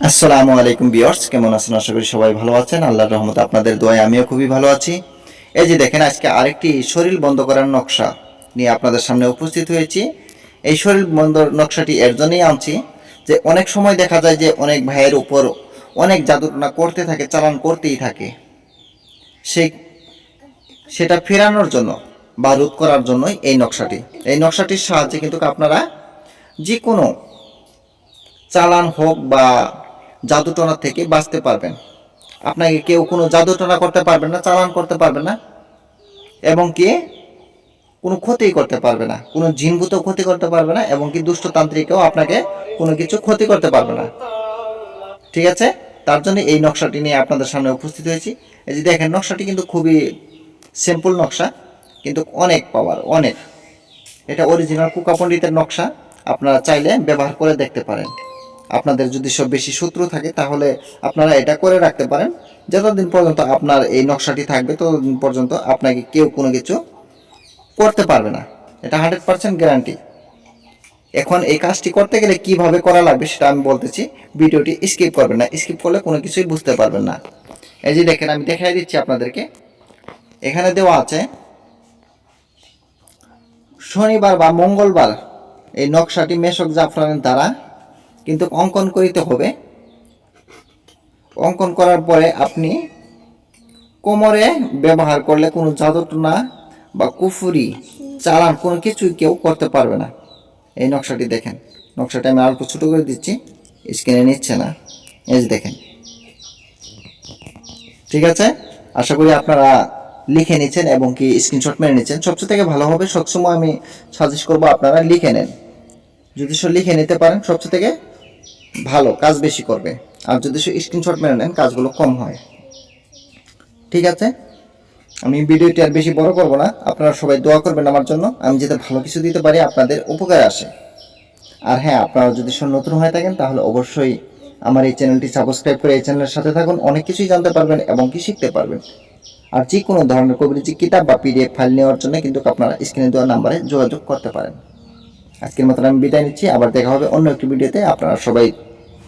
আসসালামু আলাইকুম বিয়ার্স কেমন আছেন? আশা করি সবাই ভালো আছেন। আল্লাহর রহমতে আপনাদের দোয়ায় আমিও খুবই ভালো আছি। এই যে দেখেন, আজকে আরেকটি শরীর বন্ধ করার নকশা নিয়ে আপনাদের সামনে উপস্থিত হয়েছি। এই শরীর বন্ধ নকশাটি এর জন্যই আনছি যে, অনেক সময় দেখা যায় যে, অনেক ভাইয়ের উপর অনেক জাদুটনা করতে থাকে, চালান করতেই থাকে। সেই, সেটা ফেরানোর জন্য বা রোধ করার জন্যই এই নকশাটি। এই নকশাটির সাহায্যে কিন্তু আপনারা যে কোনো চালান হোক বা জাদুটনা থেকে বাঁচতে পারবেন। আপনাকে কেউ কোনো জাদুটনা করতে পারবে না, চালান করতে পারবে না, এবং কি কোনো ক্ষতি করতে পারবে না, কোনো জিনভূত ক্ষতি করতে পারবে না, এবং কি দুষ্টতান্ত্রিকেও আপনাকে কোনো কিছু ক্ষতি করতে পারবে না। ঠিক আছে? তার জন্য এই নকশাটি নিয়ে আপনাদের সামনে উপস্থিত হয়েছি। এই যে দেখেন, নকশাটি কিন্তু খুবই সিম্পল নকশা, কিন্তু অনেক পাওয়ার অনেক। এটা অরিজিনাল কুকা পণ্ডিতের নকশা, আপনারা চাইলে ব্যবহার করে দেখতে পারেন। আপনাদের যদি সব বেশি শত্রু থাকে, তাহলে আপনারা এটা করে রাখতে পারেন। যতদিন পর্যন্ত আপনার এই নকশাটি থাকবে, ততদিন পর্যন্ত আপনাকে কেউ কোনো কিছু করতে পারবে না। এটা হান্ড্রেড পার্সেন্ট গ্যারান্টি। এখন এই কাজটি করতে গেলে কীভাবে করা লাগবে সেটা আমি বলতেছি। ভিডিওটি স্কিপ করবেন না, স্কিপ করলে কোনো কিছুই বুঝতে পারবেন না। এই যে দেখেন, আমি দেখাই দিচ্ছি আপনাদেরকে। এখানে দেওয়া আছে, শনিবার বা মঙ্গলবার এই নকশাটি মেশক জাফরানের দ্বারা কিন্তু অঙ্কন করিতে হবে। অঙ্কন করার পরে আপনি কোমরে ব্যবহার করলে কোনো জাদুটনা বা কুফুরি, চালান কোনো কিছুই কেউ করতে পারবে না। এই নকশাটি দেখেন। নকশাটা আমি অল্প ছোটো করে দিচ্ছি। স্ক্রিনে নিচ্ছে না। এই দেখেন। ঠিক আছে? আশা করি আপনারা লিখে নিচ্ছেন এবং কি স্ক্রিনশট মেরে নিচ্ছেন। সবচেয়ে থেকে ভালো হবে, সবসময় আমি সাজেস্ট করব আপনারা লিখে নেন। যদি সব লিখে নিতে পারেন, সবচেয়ে থেকে ভালো, কাজ বেশি করবে। আর যদি সে স্ক্রিনশট মেরে নেন, কাজগুলো কম হয়। ঠিক আছে? আমি ভিডিওটি আর বেশি বড় করব না। আপনারা সবাই দোয়া করবেন আমার জন্য। আমি যাতে ভালো কিছু দিতে পারি, আপনাদের উপকারে আসে। আর হ্যাঁ আপনারা যদি নতুন হয়ে থাকেন, তাহলে অবশ্যই আমার এই চ্যানেলটি সাবস্ক্রাইব করে এই চ্যানেলের সাথে থাকুন। অনেক কিছুই জানতে পারবেন এবং কি শিখতে পারবেন। আর যে কোনো ধরনের কবিরজি কিতাব বা পিডিএফ ফাইল নেওয়ার জন্য কিন্তু আপনারা স্ক্রিনে দেওয়া নাম্বারে যোগাযোগ করতে পারেন। আজকের মতন আমি বিদায় নিচ্ছি। আবার দেখা হবে অন্য একটি ভিডিওতে। আপনারা সবাই